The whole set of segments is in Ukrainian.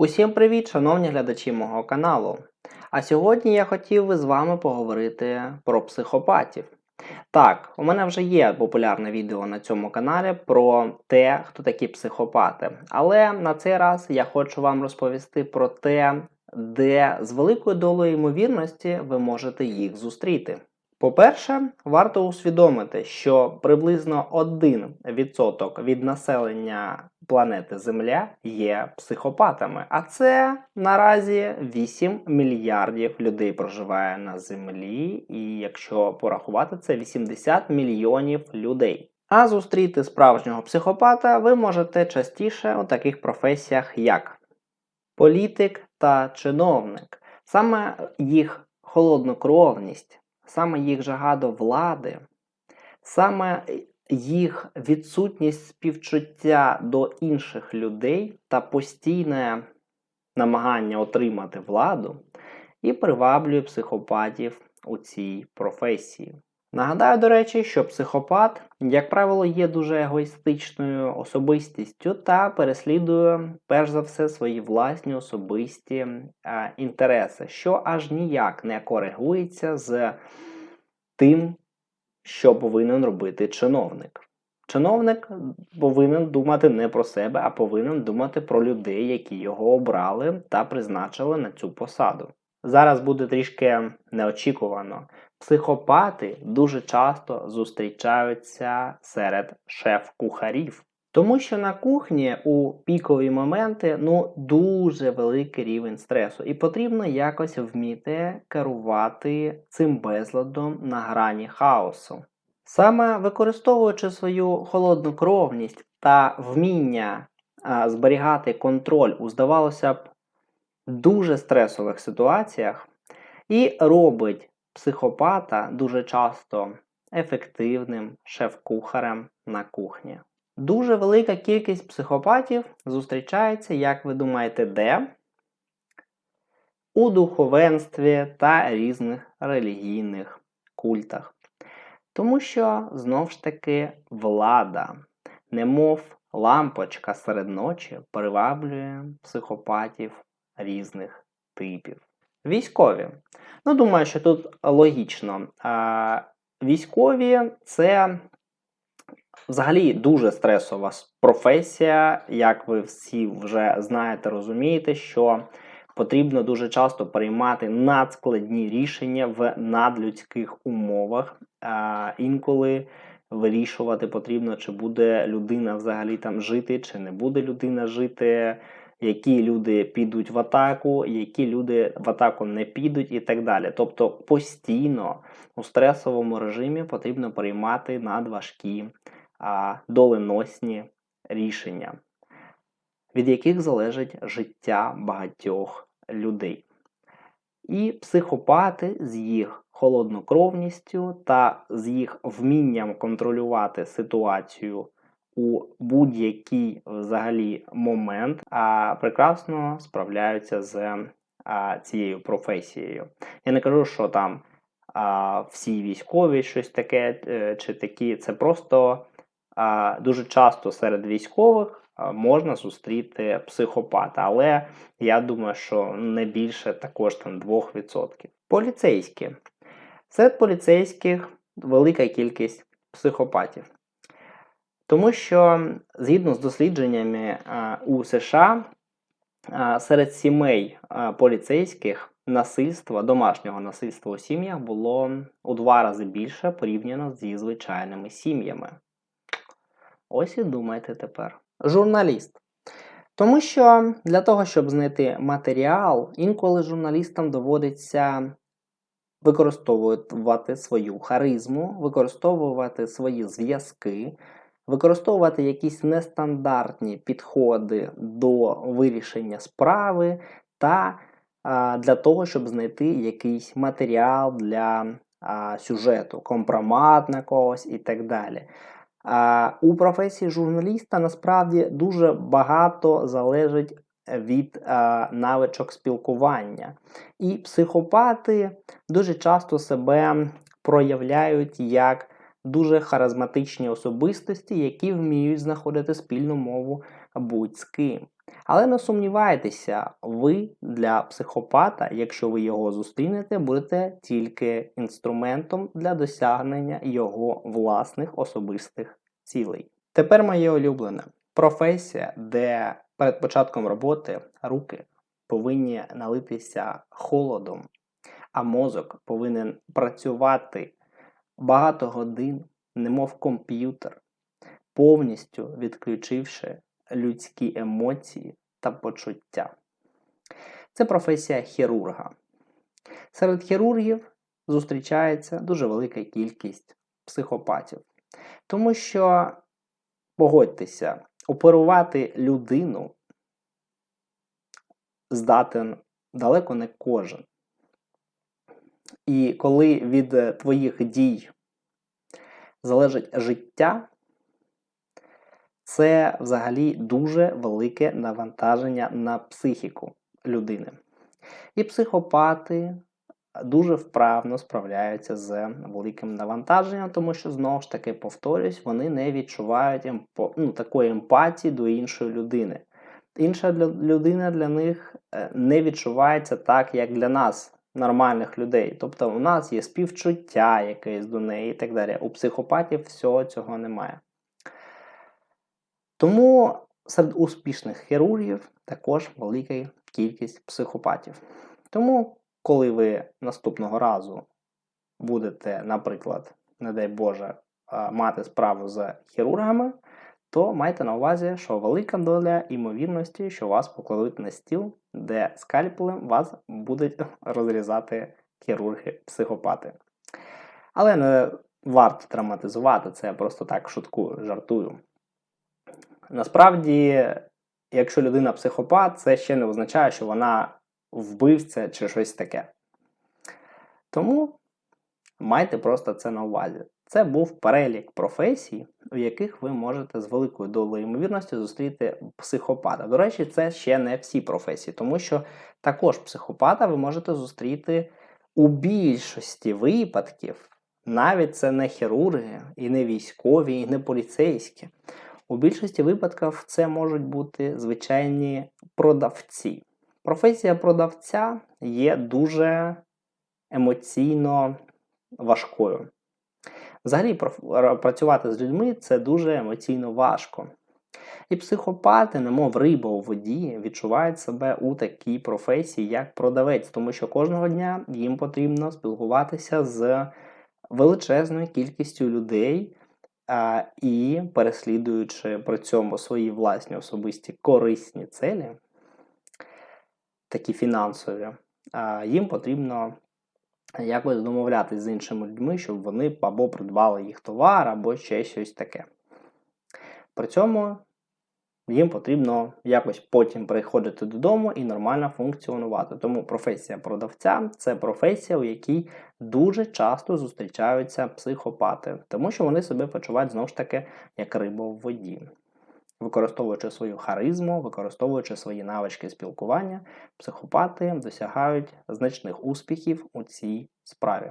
Усім привіт, шановні глядачі мого каналу. А сьогодні я хотів би з вами поговорити про психопатів. Так, у мене вже є популярне відео на цьому каналі про те, хто такі психопати. Але на цей раз я хочу вам розповісти про те, де з великою долею ймовірності ви можете їх зустріти. По-перше, варто усвідомити, що приблизно 1% від населення планети Земля є психопатами, а це наразі 8 мільярдів людей проживає на Землі, і якщо порахувати, це 80 мільйонів людей. А зустріти справжнього психопата ви можете частіше у таких професіях, як політик та чиновник. Саме їх холоднокровність, саме їх жага до влади, саме їх відсутність співчуття до інших людей та постійне намагання отримати владу і приваблює психопатів у цій професії. Нагадаю, до речі, що психопат, як правило, є дуже егоїстичною особистістю та переслідує перш за все свої власні особисті е, інтереси, що аж ніяк не коригується з тим, що повинен робити чиновник. Чиновник повинен думати не про себе, а повинен думати про людей, які його обрали та призначили на цю посаду. Зараз буде трішки неочікувано. Психопати дуже часто зустрічаються серед шеф-кухарів. Тому що на кухні у пікові моменти ну дуже великий рівень стресу, і потрібно якось вміти керувати цим безладом на грані хаосу. Саме використовуючи свою холоднокровність та вміння а, зберігати контроль у, здавалося б, дуже стресових ситуаціях, і робить психопата дуже часто ефективним шеф-кухарем на кухні. Дуже велика кількість психопатів зустрічається, як ви думаєте, де? У духовенстві та різних релігійних культах. Тому що, знов ж таки, влада, немов лампочка серед ночі, приваблює психопатів різних типів. Військові. Ну, думаю, що тут логічно. Військові це взагалі дуже стресова професія, як ви всі вже знаєте, розумієте, що потрібно дуже часто приймати надскладні рішення в надлюдських умовах. А, Інколи вирішувати потрібно, чи буде людина взагалі там жити, чи не буде людина жити. Які люди підуть в атаку, які люди в атаку не підуть, і так далі. Тобто постійно у стресовому режимі потрібно приймати надважкі доленосні рішення, від яких залежить життя багатьох людей. І психопати з їх холоднокровністю та з їх вмінням контролювати ситуацію у будь-який взагалі момент, а прекрасно справляються з а, цією професією. Я не кажу, що там а, всі військові щось таке е, чи такі. Це просто дуже часто серед військових можна зустріти психопата, але я думаю, що не більше також там 2%. Поліцейські. Серед поліцейських велика кількість психопатів. Тому що згідно з дослідженнями у США серед сімей поліцейських насильства, домашнього насильства у сім'ях було у два рази більше порівняно зі звичайними сім'ями. Ось і думайте тепер. Журналіст. Тому що для того, щоб знайти матеріал, інколи журналістам доводиться використовувати свою харизму, використовувати свої зв'язки використовувати якісь нестандартні підходи до вирішення справи та а, для того, щоб знайти якийсь матеріал для а, сюжету, компромат на когось і так далі. У професії журналіста насправді дуже багато залежить від навичок спілкування. І психопати дуже часто себе проявляють як дуже харизматичні особистості, які вміють знаходити спільну мову будь з ким. Але не сумнівайтеся, ви для психопата, якщо ви його зустрінете, будете тільки інструментом для досягнення його власних особистих цілей. Тепер моє улюблене професія, де перед початком роботи руки повинні налитися холодом, а мозок повинен працювати багато годин, немов комп'ютер, повністю відключивши людські емоції та почуття. Це професія хірурга. Серед хірургів зустрічається дуже велика кількість психопатів. Тому що, погодьтеся, оперувати людину здатен далеко не кожен. І коли від твоїх дій залежить життя, це взагалі дуже велике навантаження на психіку людини. І психопати дуже вправно справляються з великим навантаженням, тому що, знову ж таки, повторюсь, вони не відчувають емпо, ну, такої емпатії до іншої людини. Інша людина для них е, не відчувається так, як для нас, нормальних людей. Тобто у нас є співчуття якесь до неї і так далі. У психопатів всього цього немає. Тому серед успішних хірургів також велика кількість психопатів. Тому, коли ви наступного разу будете, наприклад, не дай Боже, мати справу з хірургами, то майте на увазі, що велика доля імовірності, що вас покладуть на стіл, де скальпелем вас будуть розрізати хірурги-психопати. Але не варто драматизувати, це я просто так шуткую, жартую. Насправді, якщо людина психопат, це ще не означає, що вона вбивця чи щось таке. Тому майте просто це на увазі. Це був перелік професій, у яких ви можете з великою долею ймовірності зустріти психопата. До речі, це ще не всі професії, тому що також психопата ви можете зустріти у більшості випадків. Навіть це не хірурги, і не військові, і не поліцейські. У більшості випадків це можуть бути звичайні продавці. Професія продавця є дуже емоційно важкою. Взагалі, працювати з людьми це дуже емоційно важко. І психопати, немов риба у воді, відчувають себе у такій професії, як продавець, тому що кожного дня їм потрібно спілкуватися з величезною кількістю людей і переслідуючи при цьому свої власні особисті корисні цілі, такі фінансові, їм потрібно якось домовлятися з іншими людьми, щоб вони або придбали їх товар, або ще щось таке. При цьому їм потрібно якось потім приходити додому і нормально функціонувати. Тому професія продавця це професія, у якій дуже часто зустрічаються психопати, тому що вони себе почувають знову ж таки як риба в воді. Використовуючи свою харизму, використовуючи свої навички спілкування, психопати досягають значних успіхів у цій справі.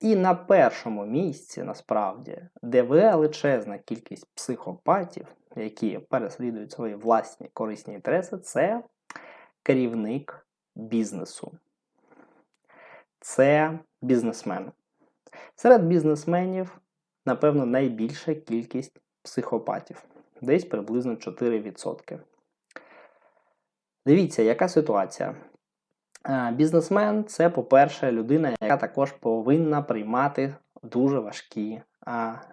І на першому місці, насправді, де величезна кількість психопатів, які переслідують свої власні корисні інтереси, це керівник бізнесу. Це бізнесмен. Серед бізнесменів, напевно, найбільша кількість психопатів десь приблизно 4%. Дивіться, яка ситуація. Е, бізнесмен це, по-перше, людина, яка також повинна приймати дуже важкі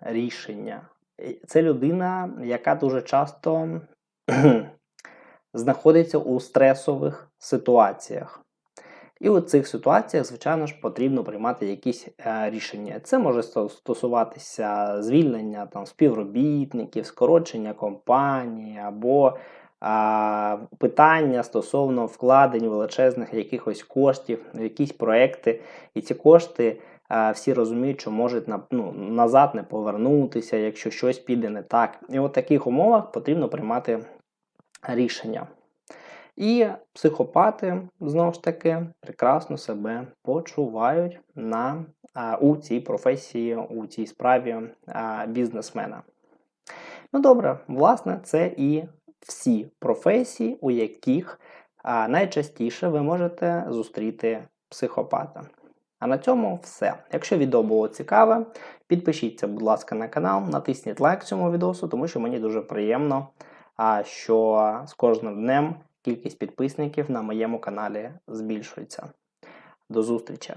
рішення. Це людина, яка дуже часто знаходиться у стресових ситуаціях. І у цих ситуаціях, звичайно ж, потрібно приймати якісь е, рішення. Це може стосуватися звільнення там, співробітників, скорочення компанії або а, питання стосовно вкладень величезних якихось коштів, в якісь проекти. І ці кошти всі розуміють, що можуть ну, назад не повернутися, якщо щось піде не так. І в таких умовах потрібно приймати рішення. І психопати, знову ж таки, прекрасно себе почувають на, а, у цій професії, у цій справі а, бізнесмена. Ну добре, власне, це і всі професії, у яких найчастіше ви можете зустріти психопата. А на цьому все. Якщо відео було цікаве, підпишіться, будь ласка, на канал, натисніть лайк цьому відео, тому що мені дуже приємно, що з кожним днем кількість підписників на моєму каналі збільшується. До зустрічі!